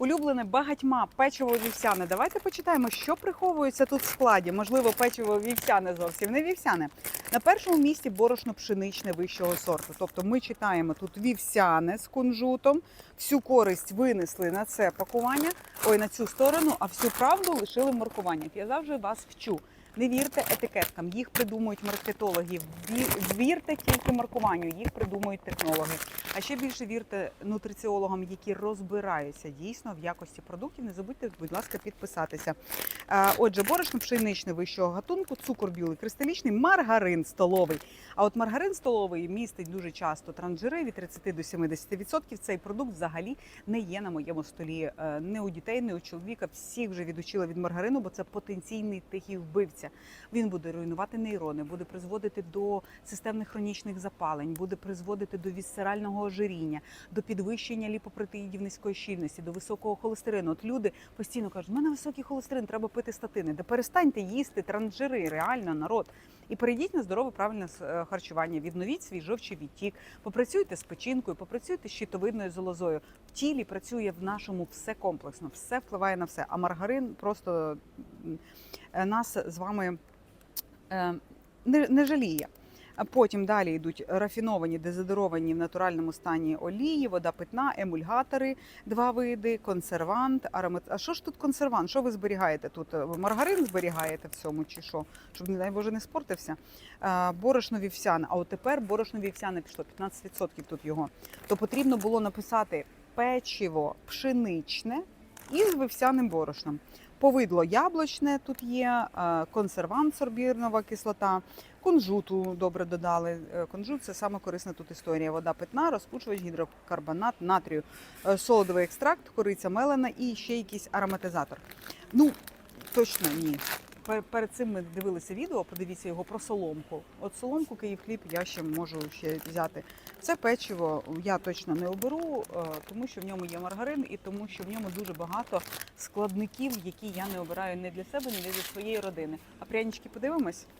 Улюблене багатьма печиво вівсяне. Давайте почитаємо, що приховується тут в складі. Можливо, печиво вівсяне зовсім не вівсяне. На першому місці борошно пшеничне вищого сорту. Тобто ми читаємо тут вівсяне з кунжутом. Всю користь винесли на це пакування, ой, на цю сторону, а всю правду лишили в маркуваннях. Я завжди вас вчу. Не вірте етикеткам, їх придумують маркетологи. Вірте тільки маркуванню, їх придумують технологи. А ще більше вірте нутриціологам, які розбираються дійсно в якості продуктів. Не забудьте, будь ласка, підписатися. Отже, борошно пшеничне вищого гатунку, цукор білий кристалічний, маргарин столовий. А от маргарин столовий містить дуже часто транжири від 30 до 70%. Цей продукт взагалі не є на моєму столі. Не у дітей, не у чоловіка. Всіх вже відучили від маргарину, бо це потенційний тихий вбивця. Він буде руйнувати нейрони, буде призводити до системних хронічних запалень, буде призводити до вісцерального ожиріння, до підвищення ліпопротеїдів низької щільності, до високого холестерину. От люди постійно кажуть, у мене високий холестерин, треба пити статини. Да перестаньте їсти транжири, реально народ. І перейдіть на здорове правильне е, харчування. Відновіть свій жовчий відтік, попрацюйте з печінкою, попрацюйте з щитовидною залозою. В тілі працює в нашому все комплексно, все впливає на все. А маргарин просто е, нас з вами е, не, не жаліє. А потім далі йдуть рафіновані, дезодоровані в натуральному стані олії, вода питна, емульгатори, два види, консервант, аромат. А що ж тут консервант? Що ви зберігаєте тут? Маргарин зберігаєте в цьому чи що? Щоб, не дай Боже, не спортився. Борошно вівсяне. А от тепер борошно вівсяне пішло 15% тут його. То потрібно було написати печиво пшеничне із вівсяним борошном. Повидло яблучне тут є, е, консервант сорбірнова кислота, кунжуту добре додали. Е, Кунжут це саме корисна тут історія. Вода питна, розпучувач, гідрокарбонат, натрію, е, солодовий екстракт, кориця мелена і ще якийсь ароматизатор. Ну, точно ні. Пер- Перед цим ми дивилися відео, подивіться його про соломку. От соломку Київ хліб я ще можу ще взяти. Це печиво я точно не оберу, е, тому що в ньому є маргарин і тому, що в ньому дуже багато складників, які я не обираю не для себе, не для своєї родини. А прянички подивимось.